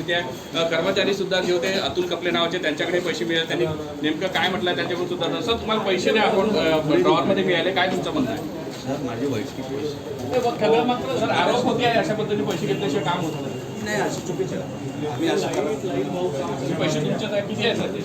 तिथे कर्मचारी सुद्धा जे होते अतुल कपले नावाचे त्यांच्याकडे पैसे मिळाले त्यांनी नेमकं काय म्हटलं त्यांच्याकडून सुद्धा जसं तुम्हाला पैसे नाही अकाउंट ड्रॉवरमध्ये मिळाले काय तुमचं म्हणणं आहे सर माझे वैयक्तिक पैसे हे मात्र सर आरोप होते अशा पद्धतीने पैसे घेतल्याशिवाय काम होत नाही. नाही असं चुकीचं. आम्ही असं. पैसे तुमच्या काय किती आहे सर ते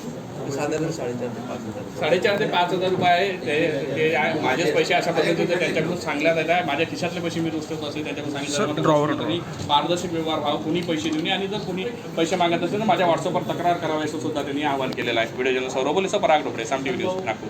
साधारण साडेचार ते पाच हजार साडेचार ते पाच हजार रुपये आहे. ते. माझेच पैसे अशा पद्धतीचे त्यांच्याकडून सांगण्यात येत आहे. माझ्या खिशातले पैसे मी नुसते पैसे त्यांच्याकडून सांगितलं तुम्ही पारदर्शक व्यवहार व्हावा. कुणी पैसे देऊन आणि जर कुणी पैसे मागत असेल तर माझ्या व्हॉट्सअपवर तक्रार करावी असं सुद्धा त्यांनी आवाहन केलेलं आहे. व्हिडिओ जर्नल सौरभ बोलेचा पराग डोबरे साम टी न्यूज नागपूर.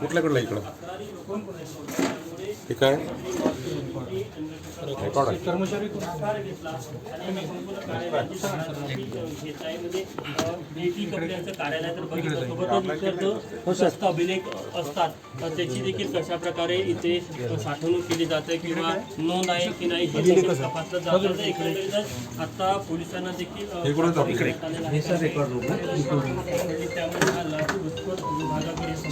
कुठल्याकडला इकडं? रेकॉर्ड आहे कार्यालय तर बघितलं सोबतच इतर जो प्रशस्त अभिलेख असतात त्याची देखील कशा प्रकारे इथे साठवणूक केली जाते? किंवा नोंद आहे की नाही हे देखील तपासलं जातं तर एकंदरीतच आता पोलिसांना देखील त्यामुळे हा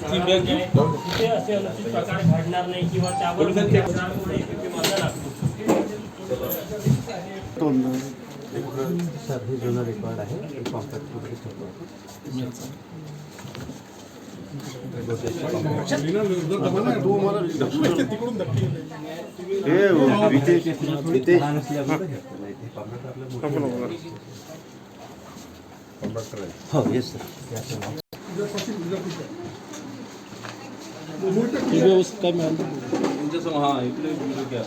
फीडबॅक घेऊ तिथे असे अनुचित प्रकार घडणार नाही किंवा त्यावर जुना रेकॉर्ड आहे हो येस सर ही व्यवस्थित काय मिळाली तुमच्यासमोर हां इकडे घ्या.